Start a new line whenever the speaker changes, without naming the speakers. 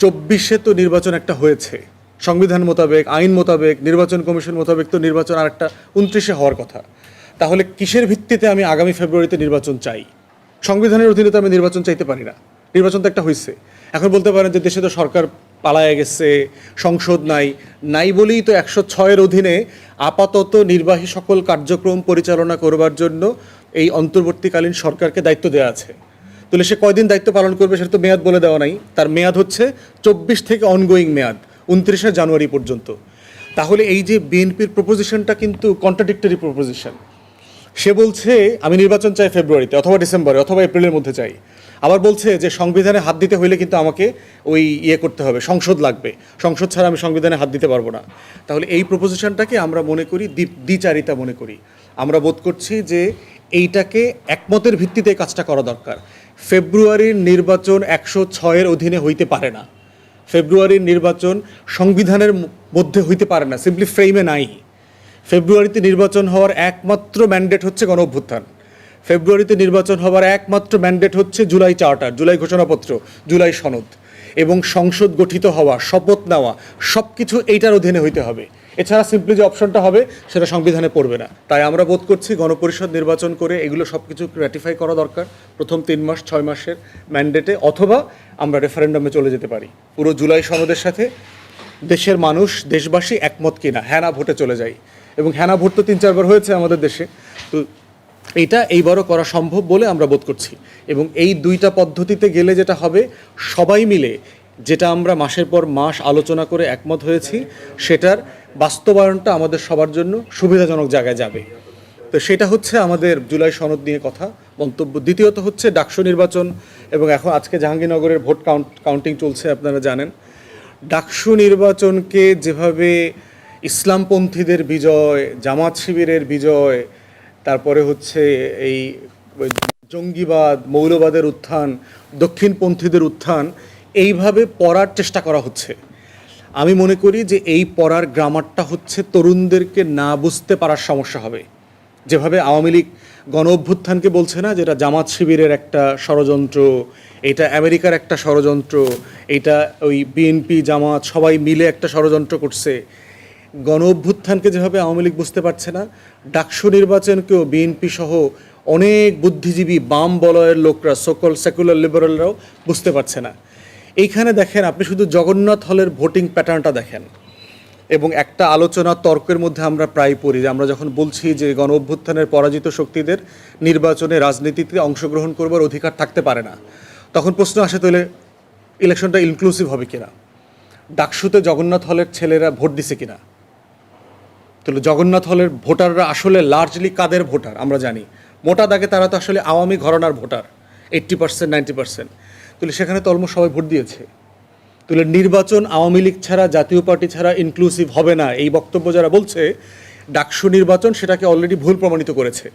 চব্বিশে তো নির্বাচন একটা হয়েছে। সংবিধান মোতাবেক, আইন মোতাবেক, নির্বাচন কমিশন মোতাবেক তো নির্বাচন আর একটা উনত্রিশে হওয়ার কথা। তাহলে কিসের ভিত্তিতে আমি আগামী ফেব্রুয়ারিতে নির্বাচন চাই? সংবিধানের অধীনে তো আমি নির্বাচন চাইতে পারি না। নির্বাচন তো একটা হয়েছে এখন বলতে পারেন যে দেশে তো সরকার পালায় গেছে, সংসদ নাই নাই বলেই তো একশো ছয়ের অধীনে আপাতত নির্বাহী সকল কার্যক্রম পরিচালনা করবার জন্য এই অন্তর্বর্তীকালীন সরকারকে দায়িত্ব দেওয়া আছে। তাহলে সে কয়দিন দায়িত্ব পালন করবে সেটা তো মেয়াদ বলে দেওয়া নাই। তার মেয়াদ হচ্ছে চব্বিশ থেকে অনগোয়িং মেয়াদ, উনত্রিশে জানুয়ারি পর্যন্ত। তাহলে এই যে বিএনপির প্রপোজিশনটা কিন্তু কন্ট্রাডিক্টরি প্রপোজিশন সে বলছে, আমি নির্বাচন চাই ফেব্রুয়ারিতে অথবা ডিসেম্বরে অথবা এপ্রিলের মধ্যে চাই। আবার বলছে যে সংবিধানে হাত দিতে হইলে কিন্তু আমাকে ওই ইয়ে করতে হবে, সংসদ লাগবে। সংসদ ছাড়া আমি সংবিধানে হাত দিতে পারব না। তাহলে এই প্রপোজিশনটাকে আমরা মনে করি দ্বি- দ্বিচারিতা মনে করি। আমরা বোধ করছি যে এইটাকে একমতের ভিত্তিতে কাজটা করা দরকার। ফেব্রুয়ারির নির্বাচন একশো ছয়ের অধীনে হইতে পারে না। ফেব্রুয়ারির নির্বাচন সংবিধানের মধ্যে হইতে পারে না সিম্পলি ফ্রেমে নাই। ফেব্রুয়ারিতে নির্বাচন হওয়ার একমাত্র ম্যান্ডেট হচ্ছে গণ অভ্যুত্থান ফেব্রুয়ারিতে নির্বাচন হওয়ার একমাত্র ম্যান্ডেট হচ্ছে জুলাই চার্টার, জুলাই ঘোষণাপত্র, জুলাই সনদ। এবং সংসদ গঠিত হওয়া, শপথ নেওয়া সব কিছু এইটার অধীনে হইতে হবে। এছাড়া সিম্পলি যে অপশনটা হবে, সেটা সংবিধানে পড়বে না। তাই আমরা বোধ করছি গণপরিষদ নির্বাচন করে এগুলো সব কিছু র্যাটিফাই করা দরকার। প্রথম তিন মাস, ছয় মাসের ম্যান্ডেটে অথবা আমরা রেফারেন্ডামে চলে যেতে পারি। পুরো জুলাই সনদের সাথে দেশের মানুষ, দেশবাসী একমত কিনা হ্যাঁ না ভোটে চলে যায়। এবং হ্যাঁ না ভোট তো তিন চারবার হয়েছে আমাদের দেশে। তো এটা এইবারও করা সম্ভব বলে আমরা বোধ করছি। এবং এই দুইটা পদ্ধতিতে গেলে যেটা হবে, সবাই মিলে যেটা আমরা মাসের পর মাস আলোচনা করে একমত হয়েছি, সেটার বাস্তবায়নটা আমাদের সবার জন্য সুবিধাজনক জায়গায় যাবে। তো সেটা হচ্ছে আমাদের জুলাই সনদ নিয়ে কথা। মন্তব্য দ্বিতীয়ত হচ্ছে ডাকসু নির্বাচন এবং এখন আজকে জাহাঙ্গীরনগরের ভোট কাউন্ট, কাউন্টিং চলছে আপনারা জানেন। ডাকসু নির্বাচনকে যেভাবে ইসলামপন্থীদের বিজয়, জামাত শিবিরের বিজয়, তারপরে হচ্ছে এই জঙ্গিবাদ, মৌলবাদের উত্থান, দক্ষিণপন্থীদের উত্থান, এইভাবে পড়ার চেষ্টা করা হচ্ছে। আমি মনে করি যে এই পড়ার গ্রামারটা হচ্ছে তরুণদেরকে না বুঝতে পারার সমস্যা হবে। যেভাবে আওয়ামী লীগ গণ অভ্যুত্থানকে বলছে না যেটা জামাত শিবিরের একটা ষড়যন্ত্র, এটা আমেরিকার একটা ষড়যন্ত্র, এটা ওই বিএনপি, জামাত সবাই মিলে একটা ষড়যন্ত্র করছে। গণ অভ্যুত্থানকে যেভাবে আওয়ামী লীগ বুঝতে পারছে না, ডাকসু নির্বাচনকেও বিএনপি সহ অনেক বুদ্ধিজীবী বাম বলয়ের লোকরা সকল সেকুলার লিবারেলরাও বুঝতে পারছে না। এইখানে দেখেন আপনি শুধু জগন্নাথ হলের ভোটিং প্যাটার্নটা দেখেন। এবং একটা আলোচনা তর্কের মধ্যে আমরা প্রায় পড়ি যে আমরা যখন বলছি যে গণ অভ্যুত্থানের পরাজিত শক্তিদের নির্বাচনে রাজনীতিতে অংশগ্রহণ করবার অধিকার থাকতে পারে না। তখন প্রশ্ন আসে, তাহলে ইলেকশনটা ইনক্লুসিভ হবে কিনা? ডাকসুতে জগন্নাথ হলের ছেলেরা ভোট দিছে কিনা? তাহলে জগন্নাথ হলের ভোটাররা আসলে লার্জলি কাদের ভোটার? আমরা জানি। মোটা দাগে তারা তো আসলে Awami ঘরনার voter eighty percent ninety percent তাহলে সেখানে তো অলমোস্ট সবাই ভোট দিয়েছে। তাহলে নির্বাচন আওয়ামী লীগ ছাড়া, জাতীয় পার্টি ছাড়া ইনক্লুসিভ হবে না। এই বক্তব্য যারা বলছে, ডাকসু নির্বাচন সেটাকে অলরেডি ভুল প্রমাণিত করেছে।